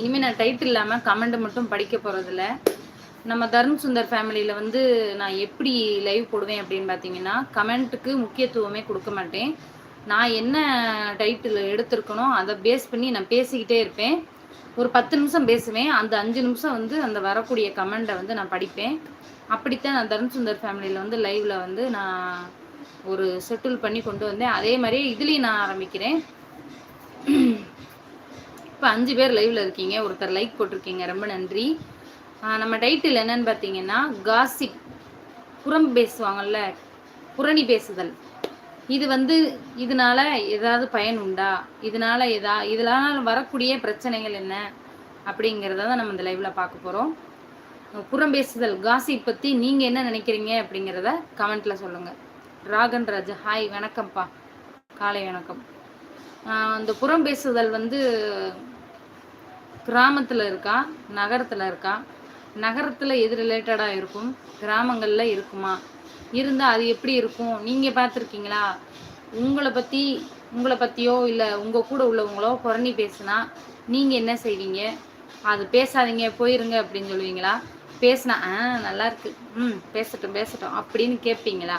இனிமேல் நான் டைட்டில் இல்லாமல் கமெண்ட் மட்டும் படிக்க போகிறதில்ல நம்ம தருண் சுந்தர் ஃபேமிலியில் வந்து நான் எப்படி லைவ் போடுவேன் அப்படின்னு பார்த்தீங்கன்னா கமெண்ட்டுக்கு முக்கியத்துவமே கொடுக்க மாட்டேன். நான் என்ன டைட்டில் எடுத்திருக்கனோ அதை பேஸ் பண்ணி நான் பேசிக்கிட்டே இருப்பேன். ஒரு பத்து நிமிஷம் பேசுவேன். அந்த அஞ்சு நிமிஷம் வந்து அந்த வரக்கூடிய கமெண்ட்டை வந்து நான் படிப்பேன். அப்படித்தான் நான் தருண் சுந்தர் ஃபேமிலியில் வந்து லைவில் வந்து நான் ஒரு செட்டில் பண்ணி கொண்டு வந்தேன். அதே மாதிரி இதுலேயும் நான் ஆரம்பிக்கிறேன். இப்போ அஞ்சு பேர் லைவில் இருக்கீங்க. ஒருத்தர் லைக் போட்டிருக்கீங்க. ரொம்ப நன்றி. நம்ம டைட்டில் என்னன்னு பார்த்தீங்கன்னா காசிப் புறம் பேசுவாங்கல்ல? புரணி பேசுதல். இது வந்து இதனால ஏதாவது பயன் உண்டா? இதனால எதா இதனால வரக்கூடிய பிரச்சனைகள் என்ன? அப்படிங்கிறத தான் நம்ம இந்த லைவில் பார்க்க போகிறோம் புறம் பேசுதல் காசி பற்றி நீங்கள் என்ன நினைக்கிறீங்க அப்படிங்கிறத கமெண்ட்டில் சொல்லுங்கள் ராகன் ராஜ் ஹாய் வணக்கம்ப்பா. காலை வணக்கம். அந்த புறம் பேசுதல் வந்து கிராமத்தில் இருக்கா? நகரத்தில் இருக்கா? நகரத்தில் எது ரிலேட்டடாக இருக்கும்? கிராமங்களில் இருக்குமா? இருந்தால் அது எப்படி இருக்கும்? நீங்கள் பார்த்துருக்கீங்களா? உங்களை பற்றி உங்களை பற்றியோ இல்லை உங்கள் கூட உள்ளவங்களோ புறணி பேசுனா நீங்கள் என்ன செய்வீங்க? அது பேசாதீங்க போயிருங்க அப்படின்னு சொல்லுவீங்களா? பேசினா ஆ நல்லா இருக்கு. ம் பேசட்டும் பேசட்டும் அப்படின்னு கேட்பீங்களா?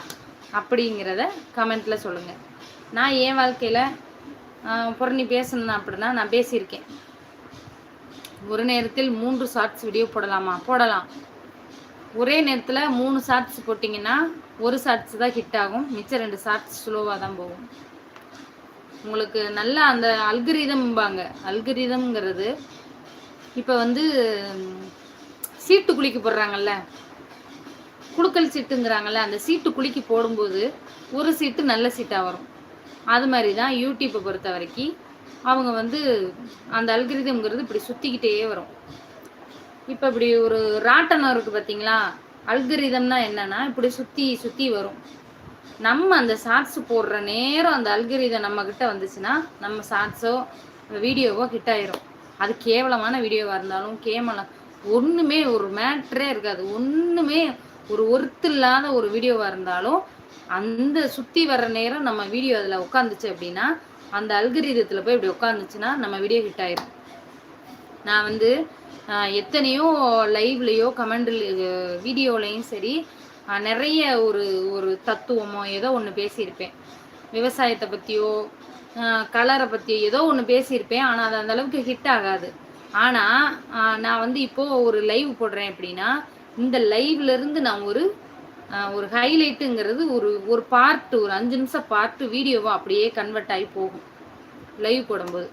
அப்படிங்கிறத கமெண்ட்டில் சொல்லுங்கள் நான் என் வாழ்க்கையில் புறணி பேசணும் அப்படின்னா நான் பேசியிருக்கேன். ஒரு நேரத்தில் மூன்று ஷார்ட்ஸ் வீடியோ போடலாமா? போடலாம். ஒரே நேரத்தில் மூணு ஷார்ட்ஸ் போட்டிங்கன்னா ஒரு ஷார்ட்ஸ் தான் ஹிட் ஆகும். மிச்சம் ரெண்டு ஷார்ட்ஸ் ஸ்லோவாக தான் போகும். உங்களுக்கு நல்லா அந்த அல்கரிதம்பாங்க அல்கரிதம்ங்கிறது இப்போ வந்து சீட்டு குளிக்க போடுறாங்கல்ல? குழுக்கள் சீட்டுங்கிறாங்கல்ல? அந்த சீட்டு குளிக்க போடும்போது ஒரு சீட்டு நல்ல சீட்டாக வரும். அது மாதிரி தான் யூடியூப்பை பொறுத்த வரைக்கும் அவங்க வந்து அந்த அல்கிரிதம்ங்கிறது இப்படி சுற்றிக்கிட்டே வரும். இப்போ இப்படி ஒரு ராட்டனம் இருக்குது பார்த்தீங்களா அல்கிரிதம்னா என்னன்னா இப்படி சுற்றி சுற்றி வரும். நம்ம அந்த ஷார்ட்ஸ் போடுற நேரம் அந்த அல்கிரிதம் நம்மக்கிட்ட வந்துச்சுன்னா நம்ம ஷார்ட்ஸோ வீடியோவோ ஹிட் ஆயிரும். அது கேவலமான வீடியோவாக இருந்தாலும் கேவலம் ஒன்றுமே ஒரு மேட்ரே இருக்காது. ஒன்றுமே ஒரு ஒர்த்து இல்லாத ஒரு வீடியோவாக இருந்தாலும் அந்த சுற்றி வர்ற நேரம் நம்ம வீடியோ அதில் உட்காந்துச்சு அப்படின்னா அந்த அல்கரிதத்தில் போய் இப்படி உட்காந்துச்சுன்னா நம்ம வீடியோ ஹிட் ஆயிரும். நான் வந்து எத்தனையோ லைவ்லேயோ கமெண்டில் வீடியோலையும் சரி நிறைய ஒரு ஒரு தத்துவமோ ஏதோ ஒன்று பேசியிருப்பேன். விவசாயத்தை பற்றியோ கலரை பற்றியோ ஏதோ ஒன்று பேசியிருப்பேன். ஆனால் அது அந்த அளவுக்கு ஹிட் ஆகாது. ஆனால் நான் வந்து இப்போது ஒரு லைவ் போடுறேன் அப்படின்னா இந்த லைவ்லேருந்து நான் ஒரு ஒரு ஹைலைட்டுங்கிறது ஒரு ஒரு பார்ட்டு ஒரு அஞ்சு நிமிஷம் பார்ட்டு வீடியோவாக அப்படியே கன்வெர்ட் ஆகி போகும். லைவ் போடும்போது.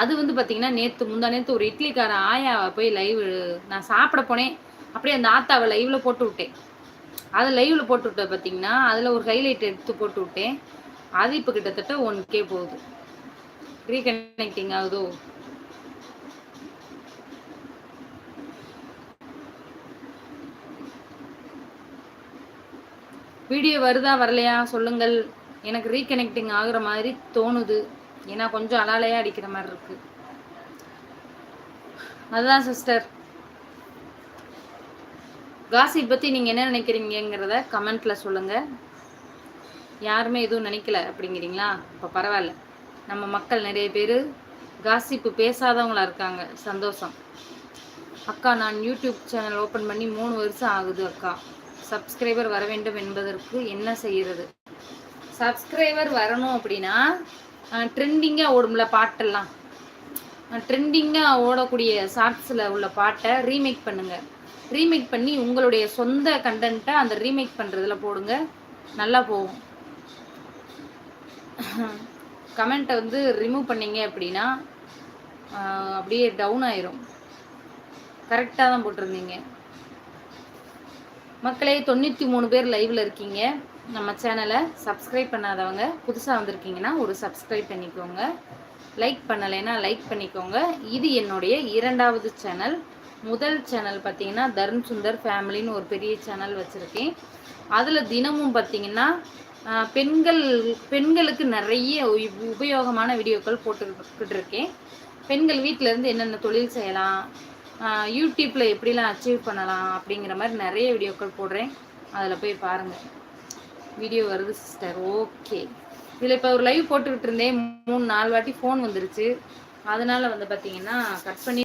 அது வந்து பார்த்தீங்கன்னா நேற்று முந்தா நேற்று ஒரு இட்லிக்கார ஆயாவை போய் லைவ் நான் சாப்பிட போனேன். அப்படியே அந்த ஆத்தாவை லைவில் போட்டு விட்டேன். அதை லைவில் போட்டு விட்டேன் பார்த்தீங்கன்னா அதில் ஒரு ஹைலைட் எடுத்து போட்டு விட்டேன். அது இப்போ கிட்டத்தட்ட ஒன் கே போகுது. ரீகனெக்டிங் ஆகுதோ? வீடியோ வருதா வரலையா? சொல்லுங்கள். எனக்கு ரீகனெக்டிங் ஆகுற மாதிரி தோணுது. ஏன்னா கொஞ்சம் அலாலையாக அடிக்கிற மாதிரி இருக்கு. அதுதான் சிஸ்டர் காசி பற்றி நீங்கள் என்ன நினைக்கிறீங்கிறத கமெண்ட்டில் சொல்லுங்கள் யாருமே எதுவும் நினைக்கல அப்படிங்கிறீங்களா? இப்போ பரவாயில்ல. நம்ம மக்கள் நிறைய பேர் காசிப்பு பேசாதவங்களா இருக்காங்க. சந்தோஷம். அக்கா நான் யூடியூப் சேனல் ஓப்பன் பண்ணி மூணு வருஷம் ஆகுது அக்கா. சப்ஸ்கிரைபர் வர வேண்டும் என்பதற்கு என்ன செய்கிறது? சப்ஸ்கிரைபர் வரணும் அப்படின்னா ட்ரெண்டிங்காக ஓடும்ல பாட்டெல்லாம். ட்ரெண்டிங்காக ஓடக்கூடிய ஷார்ட்ஸில் உள்ள பாட்டை ரீமேக் பண்ணுங்கள் ரீமேக் பண்ணி உங்களுடைய சொந்த கண்டென்ட்டை அந்த ரீமேக் பண்ணுறதுல போடுங்க. நல்லா போகும். கமெண்ட்டை வந்து ரிமூவ் பண்ணீங்க அப்படின்னா அப்படியே டவுன் ஆயிரும். கரெக்டாக தான் போட்டிருந்தீங்க. மக்களே தொண்ணூற்றி மூணு பேர் லைவில் இருக்கீங்க. நம்ம சேனலை சப்ஸ்கிரைப் பண்ணாதவங்க புதுசாக வந்திருக்கீங்கன்னா ஒரு சப்ஸ்கிரைப் பண்ணிக்கோங்க. லைக் பண்ணலைன்னா லைக் பண்ணிக்கோங்க. இது என்னுடைய இரண்டாவது சேனல் முதல் சேனல் பார்த்தீங்கன்னா தருண் சுந்தர் ஃபேமிலின்னு ஒரு பெரிய சேனல் வச்சுருக்கேன். அதில் தினமும் பார்த்தீங்கன்னா பெண்கள் பெண்களுக்கு நிறைய உபயோகமான வீடியோக்கள் போட்டுக்கிட்டு இருக்கேன். பெண்கள் வீட்டிலேருந்து என்னென்ன தொழில் செய்யலாம் யூடியூப்பில் எப்படிலாம் அச்சீவ் பண்ணலாம் அப்படிங்கிற மாதிரி நிறைய வீடியோக்கள் போடுறேன். அதில் போய் பாருங்கள் வீடியோ வருது சிஸ்டர் ஓகே இதில் இப்போ ஒரு லைவ் போட்டுக்கிட்டு இருந்தேன். மூணு நாலு வாட்டி ஃபோன் வந்துருச்சு. அதனால் வந்து பார்த்தீங்கன்னா கட் பண்ணி